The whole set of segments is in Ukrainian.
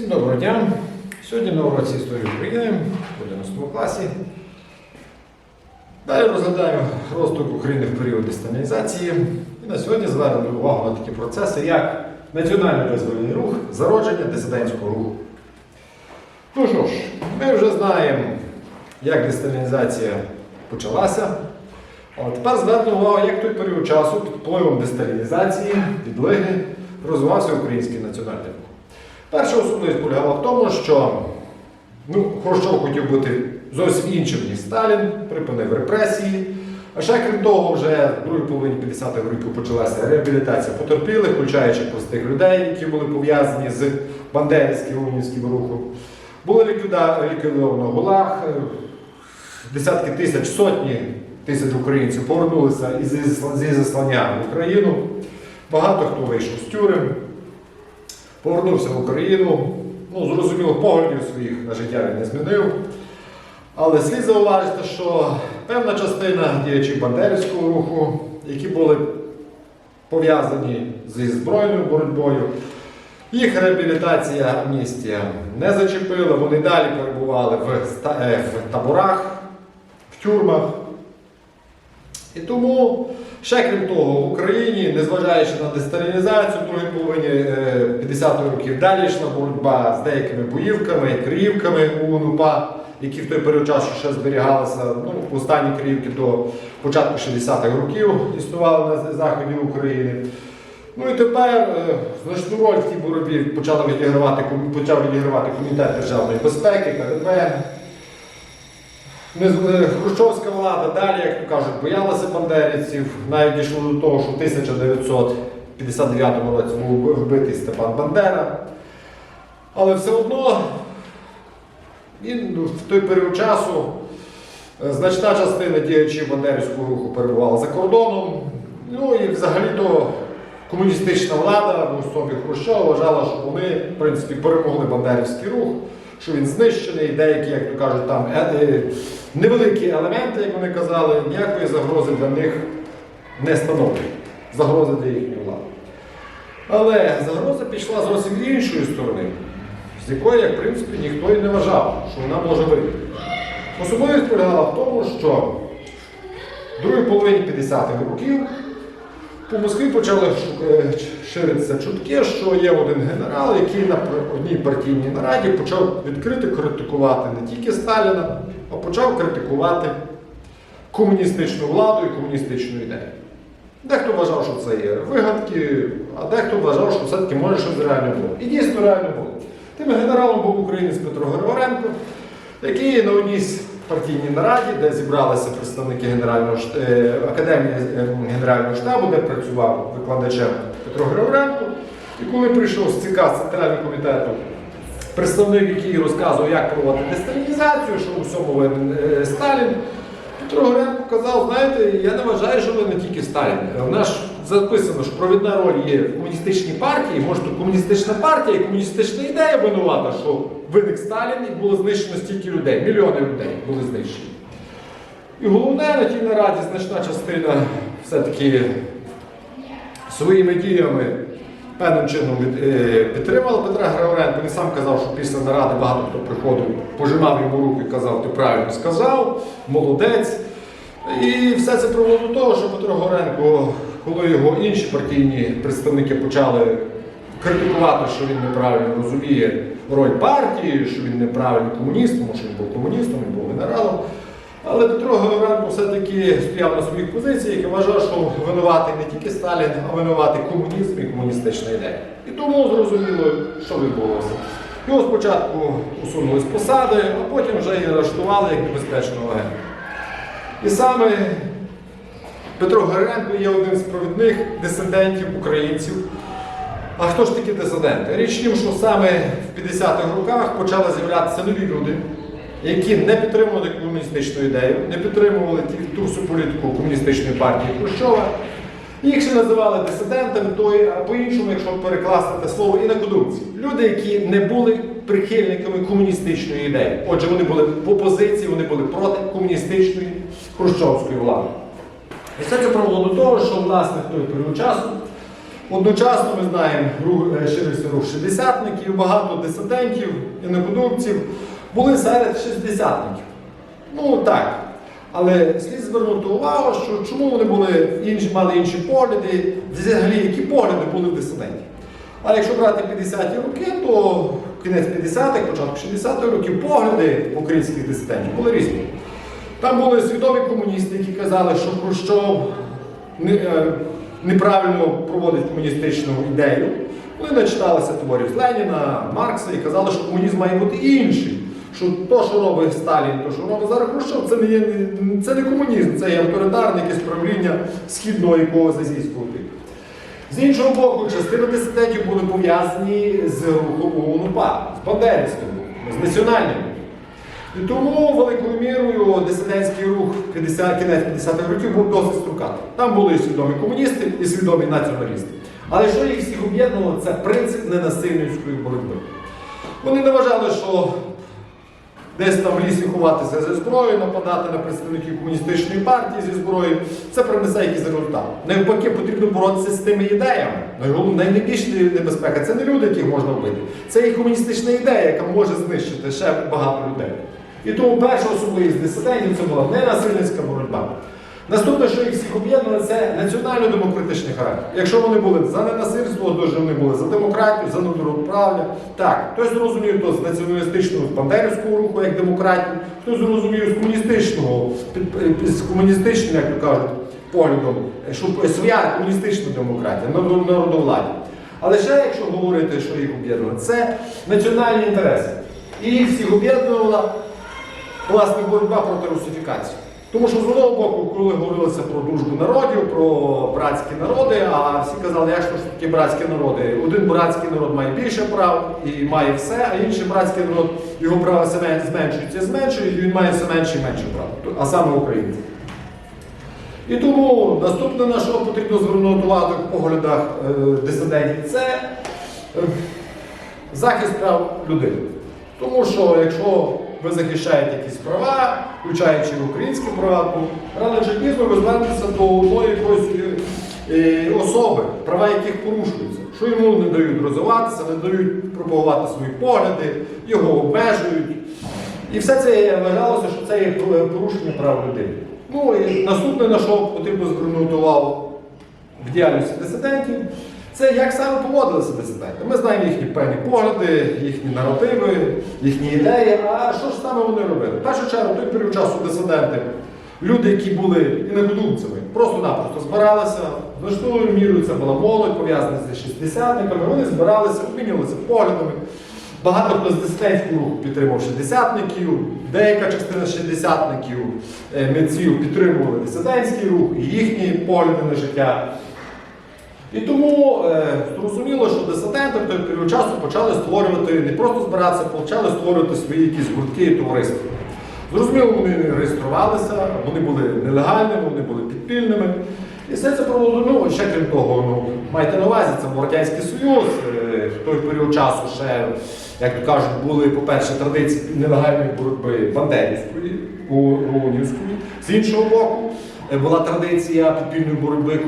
Всім доброго дня! Сьогодні на уроці історії України в 11 класі. Далі розглядаємо розвиток України в період десталінізації. І на сьогодні звернемо увагу на такі процеси, як національний визвольний рух, зародження дисидентського руху. Ну що ж, ми вже знаємо, як десталінізація почалася. Але тепер звернемо увагу, як той період часу під впливом десталінізації, відлиги, розвивався український національний рух. Перша особливість полягала в тому, що ну, Хрущов хотів бути зовсім іншим, ніж Сталін, припинив репресії. А ще крім того, вже в другій половині 50-х років почалася реабілітація потерпілих, включаючи простих людей, які були пов'язані з бандерівським румунським рухом. Було ліквідовано ГУЛАГ, десятки тисяч, сотні тисяч українців повернулися зі заслання в Україну. Багато хто вийшов з тюрем повернувся в Україну. Ну, зрозуміло, поглядів своїх на життя він не змінив. Але слід зауважити, що певна частина діячів Бандерівського руху, які були пов'язані зі збройною боротьбою, їх реабілітація амністія не зачепила, вони далі перебували е, в таборах, в тюрмах. І тому, ще крім того, в Україні, незважаючи на десталінізацію в другій половині е, 50-х років, далі йшла боротьба з деякими боївками, криївками у УНУПА, які в той період часу ще зберігалися. Ну, останні криївки до початку 60-х років існували на заході України. Ну і тепер е, значну роль в тій боротьбі почала відігравати, почав відігравати Комітет державної безпеки, КДБ. Е, Хрущовська влада далі, як то кажуть, боялася бандерівців. Навіть дійшло до того, що в 1959 році був вбитий Степан Бандера. Але все одно він ну, в той період часу е, значна частина діячів бандерівського руху перебувала за кордоном. Ну і взагалі-то комуністична влада в особі Хрущова вважала, що вони, в принципі, перемогли бандерівський рух, що він знищений, деякі, як то кажуть, там е- е, невеликі елементи, як вони казали, ніякої загрози для них не становлять. Загрози для їхньої влади. Але загроза пішла зовсім іншої сторони, з якої, як в принципі, ніхто і не вважав, що вона може вийти. Особливість полягала в тому, що в другій половині 50-х років по Москві почали е, ширитися чутки, що є один генерал, який на одній партійній нараді почав відкрито критикувати не тільки Сталіна, а почав критикувати комуністичну владу і комуністичну ідею. Дехто вважав, що це є вигадки, а дехто вважав, що все-таки може щось реально було. І дійсно реально було. Тим генералом був українець Петро Григоренко, який на одній партійній нараді, де зібралися представники Генерального е, академії е, Генерального штабу, де працював викладачем Петро Григоренко. І коли прийшов з ЦК Центрального комітету представник, який розказував, як проводити десталінізацію, що у всьому винен е, Сталін, Петро Горенко казав, знаєте, я не вважаю, що ви не тільки Сталін. В нас записано, що провідна роль є в комуністичній партії, може то комуністична партія і комуністична ідея винувата, що виник Сталін і було знищено стільки людей, мільйони людей були знищені. І головне на тій нараді значна частина все-таки своїми діями певним чином е, підтримала Петра Григоренка. Він сам казав, що після наради багато хто приходив, пожимав йому руку і казав, ти правильно сказав, молодець. І все це привело до того, що Петро Горенко, коли його інші партійні представники почали критикувати, що він неправильно розуміє роль партії, що він неправильний комуніст, тому що він був комуністом, він був генералом. Але Петро Григоренко все-таки стояв на своїх позиціях і вважав, що винуватий не тільки Сталін, а винуватий комунізм і комуністична ідея. І тому зрозуміло, що відбулося. Його спочатку усунули з посади, а потім вже і арештували як небезпечного агента. І саме Петро Григоренко є один з провідних дисидентів українців. А хто ж такі дисиденти? Річ в тім, що саме в 50-х роках почали з'являтися нові люди, які не підтримували комуністичну ідею, не підтримували ту всю політику комуністичної партії Хрущова. Їх ще називали дисидентами, то по-іншому, якщо перекласти те слово, інакодумці. Люди, які не були прихильниками комуністичної ідеї. Отже, вони були в опозиції, вони були проти комуністичної хрущовської влади. І це привело до того, що в той період часу Одночасно ми знаємо, рух, е, ширився рух шістдесятників, багато дисидентів, інакодумців були серед шістдесятників. Ну так. Але слід звернути увагу, що чому вони були інші, мали інші погляди, взагалі які погляди були в дисидентів. А якщо брати 50-ті роки, то кінець 50-х, початок 60-х років погляди українських дисидентів були різні. Там були свідомі комуністи, які казали, що Хрущов е, неправильно проводить комуністичну ідею. Вони начиталися творів з Леніна, Маркса і казали, що комунізм має бути інший. Що то, що робить Сталін, то, що робить зараз Хрущов, це не, є, це не комунізм, це є авторитарне якесь правління східного якогось азійського типу. З іншого боку, частина дисидентів були пов'язані з рухом ОУН-УПА, з бандерівським з національним. Тому великою мірою дисидентський рух 50, кінець 50-х років був досить строкатий. Там були і свідомі комуністи, і свідомі націоналісти. Але що їх всіх об'єднувало, це принцип ненасильницької боротьби. Вони не вважали, що десь там в лісі ховатися зі зброєю, нападати на представників комуністичної партії зі зброєю, це принесе якийсь результат. Навпаки, потрібно боротися з тими ідеями. Найбільша небезпека це не люди, яких можна вбити. Це і комуністична ідея, яка може знищити ще багато людей. І тому перша особливість дисидентів це була ненасильницька боротьба. Наступне, що їх всіх об'єднує, це національно-демократичний характер. Якщо вони були за ненасильство, то ж вони були за демократію, за народоправлення. Так, хтось зрозумів то з націоналістичного з бандерівського руху як демократію, хтось зрозумів з комуністичного, з комуністичним, як то кажуть, поглядом, що своя комуністична демократія, народ- народовладдя. Але ще, якщо говорити, що їх об'єднує, це національні інтереси. І їх всіх об'єднувала власне боротьба проти русифікації. Тому що з одного боку, коли говорилося про дружбу народів, про братські народи, а всі казали, як ж такі братські народи. Один братський народ має більше прав і має все, а інший братський народ, його права зменшуються, зменшують, і він має все менше і менше прав, а саме українці. І тому наступне на що потрібно звернути увагу в поглядах е, дисидентів, це е, захист прав людини. Тому що якщо ви захищаєте якісь права, включаючи українські права, то рано чи пізно ви звернетеся до одної якоїсь е, особи, права яких порушуються, що йому не дають розвиватися, не дають пропагувати свої погляди, його обмежують. І все це вважалося, що це є порушення прав людини. Ну і наступне, на що потрібно звернути увагу в діяльності дисидентів, це як саме поводилися дисиденти. Ми знаємо їхні певні погляди, їхні наративи, їхні ідеї. А що ж саме вони робили? В першу чергу, той період часу дисиденти, люди, які були інакодумцями, просто-напросто збиралися, значною мірою це була молодь, пов'язана з шістдесятниками, вони збиралися, обмінювалися поглядами. Багато хто з дисидентського руху підтримав шістдесятників, деяка частина шістдесятників, е, митців підтримували дисидентський рух їхні погляди на життя. І тому е, зрозуміло, що дисиденти в той період часу почали створювати, не просто збиратися, почали створювати свої якісь гуртки і товариства. Зрозуміло, вони реєструвалися, вони були нелегальними, вони були підпільними. І все це проводило, ну, ще крім того, ну, майте на увазі, це був Радянський Союз, е, в той період часу ще, як то кажуть, були, по-перше, традиції нелегальної боротьби бандерівської, ОУНівської, з іншого боку. Е, Була традиція підпільної боротьби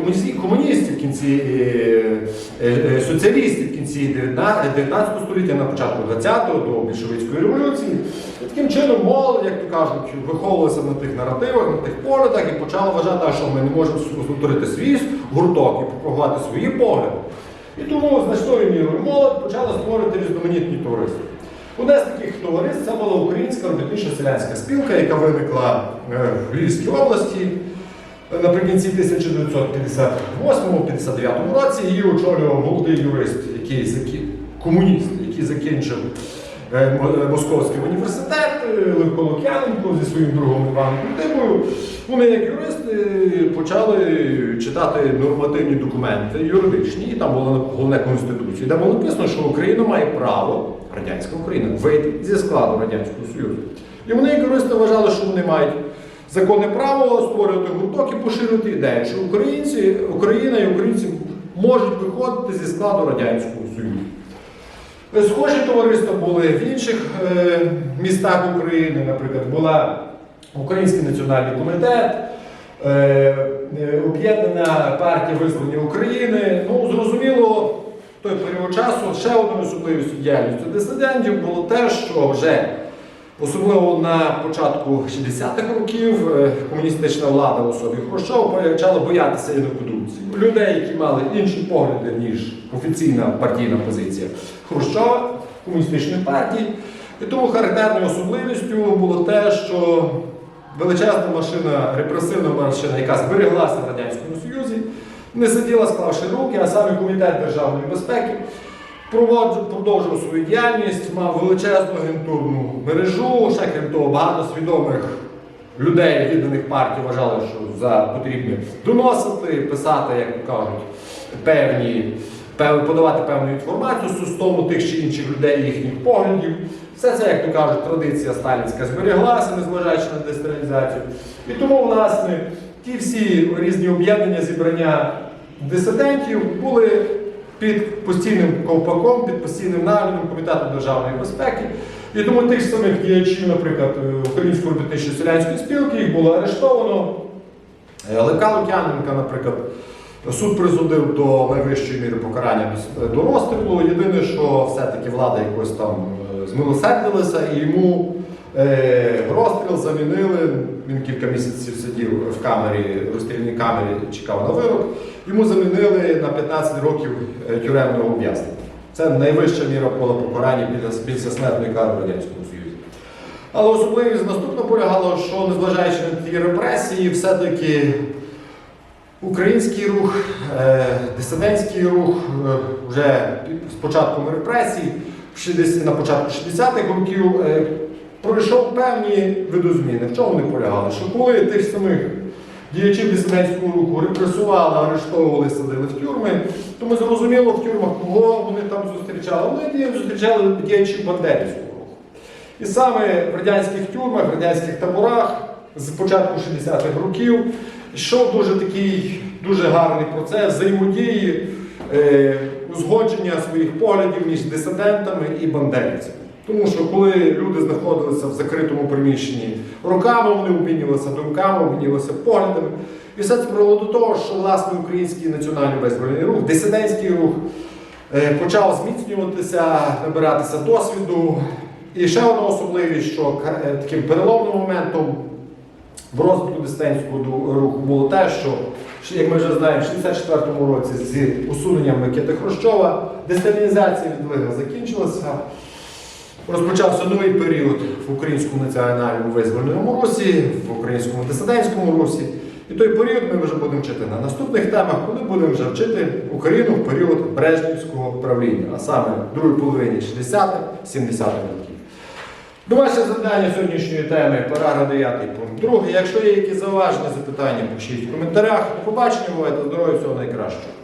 комуністів, в кінці е, е, соціалістів в кінці 19 19 століття, на початку 20-го до більшовицької революції. І таким чином молодь, як то кажуть, виховувалася на тих наративах, на тих поглядах і почала вважати, що ми не можемо створити свій гурток і пропагувати свої погляди. І тому значною мірою молодь почала створювати різноманітні товариства. Одне з таких товариств це була українська робітнича селянська спілка, яка виникла в Львівській області наприкінці 1958-59 році. Її очолював молодий юрист, який закі... комуніст, який закінчив е, е, Московський університет е, Левко Лук'яненко зі своїм другом Іваном Кутимою. Вони, як юристи, почали читати нормативні документи юридичні, і там була головне конституція, де було написано, що Україна має право, радянська Україна, вийти зі складу Радянського Союзу. І вони, як юристи, вважали, що вони мають законне право створювати гурток і поширювати ідею, що українці, Україна і українці можуть виходити зі складу Радянського Союзу. Схожі товариства були в інших е, містах України, наприклад, була Український національний комітет, е, е, Об'єднана партія визволення України. Ну, зрозуміло, того часу ще одною особливістю діяльністю дисидентів було те, що вже особливо на початку 60-х років е, комуністична влада особі Хрущова почала боятися інакодумців. Людей, які мали інші погляди, ніж офіційна партійна позиція Хрущова, комуністичної партії. І тому характерною особливістю було те, що величезна машина, репресивна машина, яка збереглася в Радянському Союзі, не сиділа, склавши руки, а саме Комітет державної безпеки продовжував свою діяльність, мав величезну агентурну мережу, ще крім того, багато свідомих людей, відданих партії, вважали, що за потрібне доносити, писати, як кажуть, певні, подавати певну інформацію стосовно тих чи інших людей, їхніх поглядів. Все це, як то кажуть, традиція сталінська зберіглася, незважаючи на десталінізацію. І тому, власне, ті всі різні об'єднання, зібрання дисидентів були під постійним ковпаком, під постійним наглядом Комітету державної безпеки. І тому тих самих діячів, наприклад, е, Української робітничої селянської спілки, їх було арештовано. Е, Левка Лук'яненка, наприклад, суд присудив до найвищої міри покарання до, розстрілу. Єдине, що все-таки влада якось там е, змилосердилася і йому розстріл замінили. Він кілька місяців сидів в камері, розстрільній камері, чекав на вирок. Йому замінили на 15 років е, тюремного ув'язнення. Це найвища міра була покарання після, смертної кари в Радянському Союзі. Але особливість наступна полягала, що незважаючи на ті репресії, все-таки український рух, е, дисидентський рух е, вже з початком репресій, 60 на початку 60-х років, е, пройшов певні видозміни. В чому вони полягали? Що коли тих самих діячів дисидентського руху репресували, арештовували, садили в тюрми, то ми зрозуміло в тюрмах, кого вони там зустрічали. Вони зустрічали діячів бандерівського руху. І саме в радянських тюрмах, в радянських таборах з початку 60-х років йшов дуже такий дуже гарний процес взаємодії, е, узгодження своїх поглядів між дисидентами і бандерівцями. Тому що коли люди знаходилися в закритому приміщенні роками, вони обмінювалися думками, обмінювалися поглядами. І все це привело до того, що власне український національний визвольний рух, дисидентський рух е, почав зміцнюватися, набиратися досвіду. І ще одна особливість, що е, таким переломним моментом в розвитку дисидентського руху було те, що, як ми вже знаємо, в 64-му році з усуненням Микити Хрущова десталінізація відлига закінчилася. Розпочався новий період в українському національному визвольному русі, в українському дисидентському русі. І той період ми вже будемо вчити на наступних темах, коли будемо вже вчити Україну в період Брежнівського правління, а саме в другій половині 60-70-х років. Домашнє завдання сьогоднішньої теми, параграф 9 пункт 2. Якщо є якісь зауваження, запитання, пишіть в коментарях. Побачення, бувайте здорові, всього найкращого.